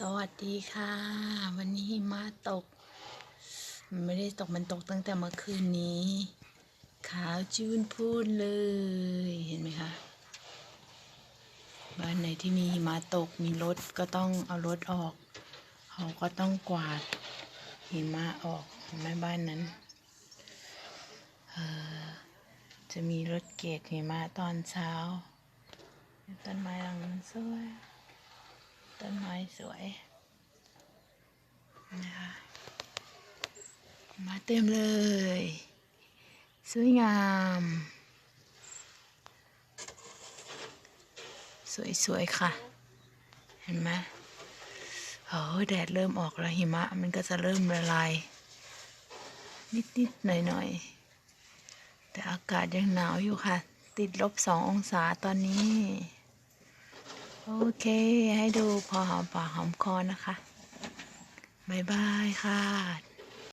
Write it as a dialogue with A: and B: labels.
A: สวัสดีค่ะ วันนี้หิมะตก ไม่ได้ตกมันตกตั้งแต่เมื่อคืนนี้ ขาวจูนพูนเลย เห็นไหมคะ บ้านไหนที่มีหิมะตกมีรถก็ต้องเอารถออก เขาก็ต้องกวาดหิมะออกเห็นไหมบ้านนั้นเออจะมีรถเกตหิมะตอนเช้าต้นไม้หลังนั้นสวย ต้นไม้สวยนะคะมาเต็มเลย สวยงาม สวยๆค่ะ เห็นไหมโอ้แดดเริ่มออกแล้วหิมะ มันก็จะเริ่มละลาย นิดๆหน่อยๆ แต่อากาศยังหนาวอยู่ค่ะ ติดลบสององศาตอนนี้ โอเค ให้ดูพอหอมปากหอมคอนะคะบายบายค่ะ